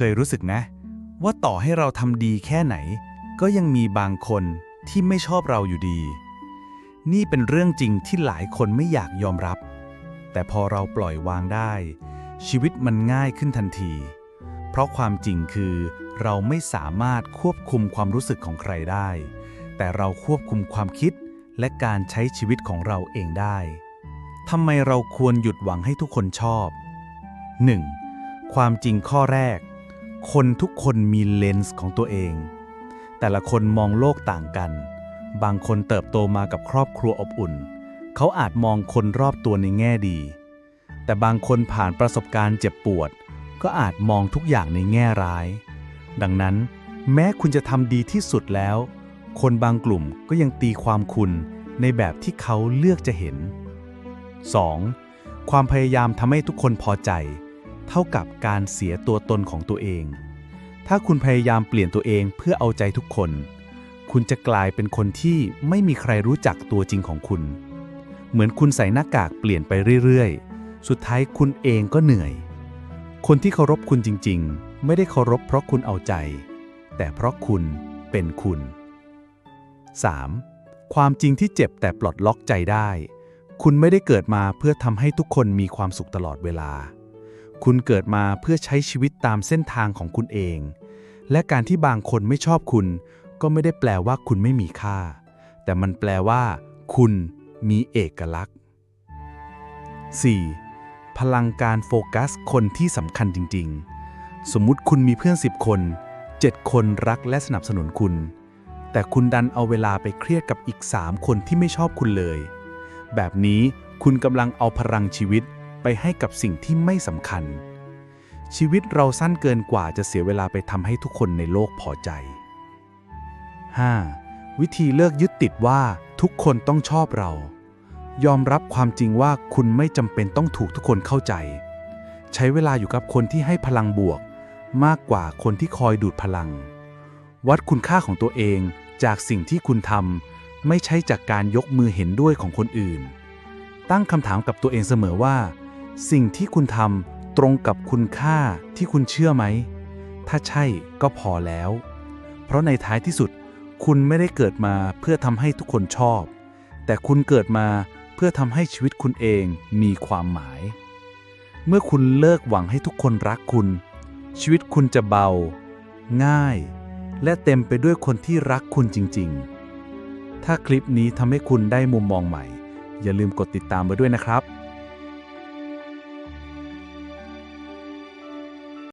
เคยรู้สึกนะ ว่าต่อให้เราทำดีแค่ไหน ก็ยังมีบางคนที่ไม่ชอบเราอยู่ดี นี่เป็นเรื่องจริงที่หลายคนไม่อยากยอมรับ แต่พอเราปล่อยวางได้ ชีวิตมันง่ายขึ้นทันที เพราะความจริงคือ เราไม่สามารถควบคุมความรู้สึกของใครได้ แต่เราควบคุมความคิดและการใช้ชีวิตของเราเองได้ทำไมเราควรหยุดหวังให้ทุกคนชอบ 1. ความจริงข้อแรก คนทุกคนมีเลนส์ของตัวเอง แต่ละคนมองโลกต่างกัน บางคนเติบโตมากับครอบครัวอบอุ่น เขาอาจมองคนรอบตัวในแง่ดี แต่บางคนผ่านประสบการณ์เจ็บปวด ก็อาจมองทุกอย่างในแง่ร้าย ดังนั้น แม้คุณจะทำดีที่สุดแล้ว คนบางกลุ่มก็ยังตีความคุณในแบบที่เขาเลือกจะเห็น 2. ความพยายามทำให้ทุกคนพอใจ เท่ากับการเสียตัวตนของตัวเอง ถ้าคุณพยายามเปลี่ยนตัวเองเพื่อเอาใจทุกคน คุณจะกลายเป็นคนที่ไม่มีใครรู้จักตัวจริงของคุณ เหมือนคุณใส่หน้ากากเปลี่ยนไปเรื่อยๆ สุดท้ายคุณเองก็เหนื่อย คนที่เคารพคุณจริงๆ ไม่ได้เคารพเพราะคุณเอาใจ แต่เพราะคุณเป็นคุณ 3. ความจริงที่เจ็บแต่ปลดล็อกใจได้ คุณไม่ได้เกิดมาเพื่อทำให้ทุกคนมีความสุขตลอดเวลา คุณเกิดมาเพื่อใช้ชีวิตตามเส้นทางของคุณเอง และการที่บางคนไม่ชอบคุณ ก็ไม่ได้แปลว่าคุณไม่มีค่า แต่มันแปลว่า คุณมีเอกลักษณ์ 4. พลังการโฟกัสคนที่สำคัญจริง ๆ สมมุติคุณมีเพื่อน 10 คน 7 คนรักและสนับสนุนคุณ แต่คุณดันเอาเวลาไปเครียดกับอีก 3 คนที่ไม่ชอบคุณเลย แบบนี้คุณกำลังเอาพลังชีวิต ไปให้กับสิ่งที่ไม่สำคัญ ชีวิตเราสั้นเกินกว่าจะเสียเวลาไปทำให้ทุกคนในโลกพอใจ 5. วิธีเลิกยึดติดว่าทุกคนต้องชอบเรา ยอมรับความจริงว่าคุณไม่จำเป็นต้องถูกทุกคนเข้าใจ ใช้เวลาอยู่กับคนที่ให้พลังบวก มากกว่าคนที่คอยดูดพลัง วัดคุณค่าของตัวเองจากสิ่งที่คุณทำไม่ใช่จากการยกมือเห็นด้วยของคนอื่น ตั้งคำถามกับตัวเองเสมอว่า สิ่งที่คุณทำตรงกับคุณค่าที่คุณเชื่อไหม ถ้าใช่ก็พอแล้ว เพราะในท้ายที่สุด คุณไม่ได้เกิดมาเพื่อทำให้ทุกคนชอบ แต่คุณเกิดมาเพื่อทำให้ชีวิตคุณเองมีความหมาย เมื่อคุณเลิกหวังให้ทุกคนรักคุณ ชีวิตคุณจะเบา ง่าย และเต็มไปด้วยคนที่รักคุณจริง ๆ ถ้าคลิปนี้ทำให้คุณได้มุมมองใหม่ อย่าลืมกดติดตามไว้ด้วยนะครับ